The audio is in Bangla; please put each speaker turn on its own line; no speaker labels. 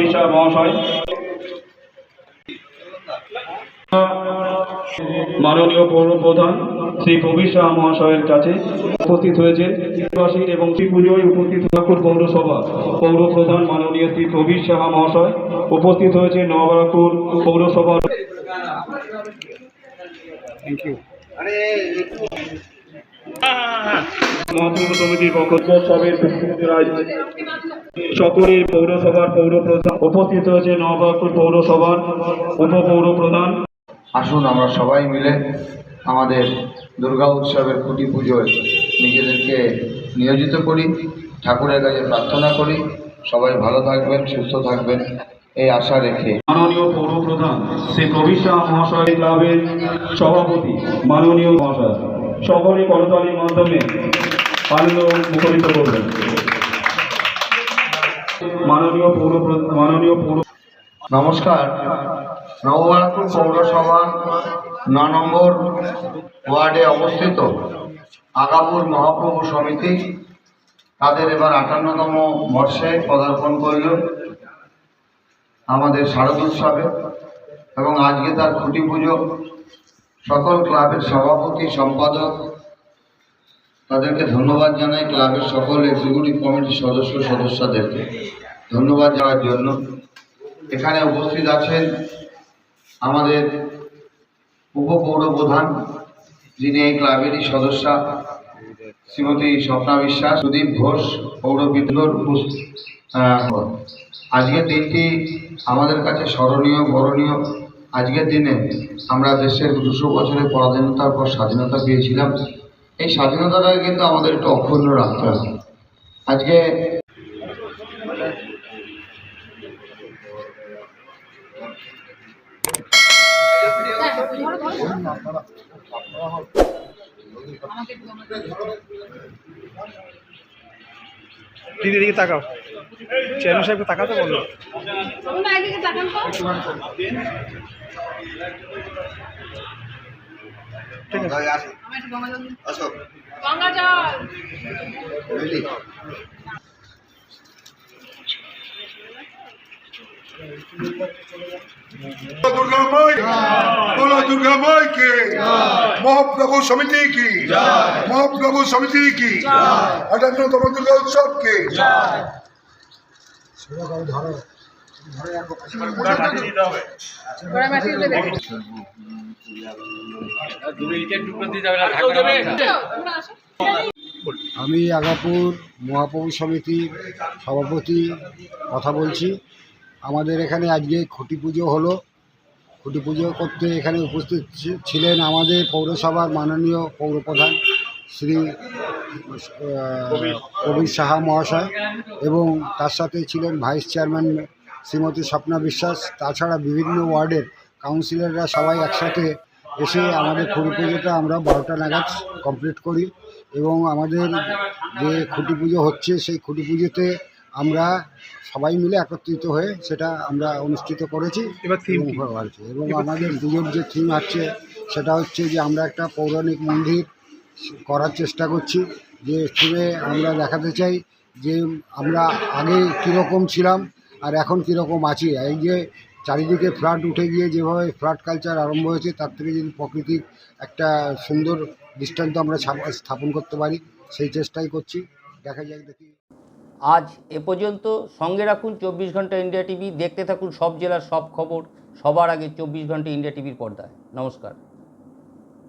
বিশ্বাস মহাশয়। মাননীয় পৌর প্রধান শ্রী প্রবীর শাহ মহাশয়ের কাছে উপস্থিত হয়েছে। বাসী এবং শ্রী পুজোয় উপস্থিত ঠাকুর পৌরসভা পৌর প্রধান মাননীয় শ্রী প্রবীর শাহ মহাশয় উপস্থিত হয়েছে নবরাপুর পৌরসভার। মহাপৌর সমিতির পক্ষ পুষ্পরাজ সকলের পৌরসভার পৌর প্রধান উপস্থিত হয়েছে নবরাপুর পৌরসভার উপপৌর প্রধান
আসুন আমরা সবাই মিলে আমাদের দুর্গা উৎসবের কুটি পুজোয় নিজেদেরকে নিয়োজিত করি ঠাকুরের কাছে প্রার্থনা করি। সবাই ভালো থাকবেন সুস্থ থাকবেন এই আশা রেখে।
মাননীয় পৌর প্রধান শ্রী প্রবীর শাহ মহাশয় ক্লাবের সভাপতি মাননীয় মহাশয় সকলে করতালির মাধ্যমে আনন্দ মুখরিত করবেন। মাননীয় মাননীয় পৌর
নমস্কার। নববারাপুর পৌরসভা ন নম্বর ওয়ার্ডে অবস্থিত আগাপুর মহাপ্রভু সমিতি তাদের এবার আটান্নতম বর্ষে পদার্পণ করল আমাদের শারদোৎসবে এবং আজকে তার খুঁটি পুজো সকল ক্লাবের সভাপতি, সম্পাদক তাদেরকে ধন্যবাদ জানাই ক্লাবের সকল এক্সিকিউটিভ কমিটির সদস্য সদস্যদেরকে। ধন্যবাদ জানার জন্য। এখানে উপস্থিত আছেন আমাদের উপপৌর প্রধান যিনি এই ক্লাবেরই সদস্যা, শ্রীমতী স্বপ্না বিশ্বাস, সুদীপ ঘোষ, পৌর বিদ্রোহ আজকের দিনটি আমাদের কাছে স্মরণীয়, বরণীয়। আজকের দিনে আমরা দেশের দুশো বছরের পরাধীনতার পর স্বাধীনতা পেয়েছিলাম। এই স্বাধীনতাটাকে কিন্তু আমাদের একটু অক্ষুণ্ণ রাখতে হবে। আজকে
দিদি দিকে তাকাও। চেয়ারম্যান সাহেবকে তাকাতে বলল
তাকান তো।
ঠিক আছে।
আসো। গঙ্গা জল
বুঝলি দুর্গা মাই বলো দুর্গা মহাপ্রভু সমিতি কি? মহাপ্রভু সমিতি কি? আটান্নতম
দুর্গা উৎসব কে ধরে ধরে
আমি আগাপুর মহাপ্রভু সমিতির সভাপতি কথা বলছি। আমাদের এখানে আজকে খুঁটি পুজো হলো। খুঁটি পুজো করতে এখানে উপস্থিত ছি- ছিলেন আমাদের পৌরসভার মাননীয় পৌরপ্রধান শ্রী কবির সাহা মহাশয় এবং তার সাথে ছিলেন ভাইস চেয়ারম্যান শ্রীমতী স্বপ্না বিশ্বাস। তাছাড়া বিভিন্ন ওয়ার্ডের কাউন্সিলররা সবাই একসাথে এসে আমাদের খুঁটি পুজোটা আমরা বারোটা নাগাদ কমপ্লিট করি এবং আমাদের যে খুঁটি পুজো হচ্ছে সেই খুঁটি পুজোতে আমরা সবাই মিলে একত্রিত হয়ে সেটা আমরা অনুষ্ঠিত করেছি এবং এবং আমাদের পুজোর যে থিম আছে সেটা হচ্ছে যে আমরা একটা পৌরাণিক মন্দির করার চেষ্টা করছি। যে থিমে আমরা দেখাতে চাই যে আমরা আগে কীরকম ছিলাম আর এখন কীরকম আছি। এই যে চারিদিকে ফ্ল্যাট উঠে গিয়ে যেভাবে ফ্ল্যাট কালচার আরম্ভ হয়েছে, তার থেকে যদি প্রকৃতির একটা সুন্দর দৃষ্টান্ত আমরা স্থাপন করতে পারি, সেই চেষ্টাই করছি। দেখা যাক, দেখি।
আজ এ পর্যন্ত সঙ্গে রাখুন চব্বিশ ঘণ্টা ইন্ডিয়া টিভি, দেখতে থাকুন সব জেলার সব খবর, সবার আগে চব্বিশ ঘণ্টা ইন্ডিয়া টিভির পর্দায়। নমস্কার।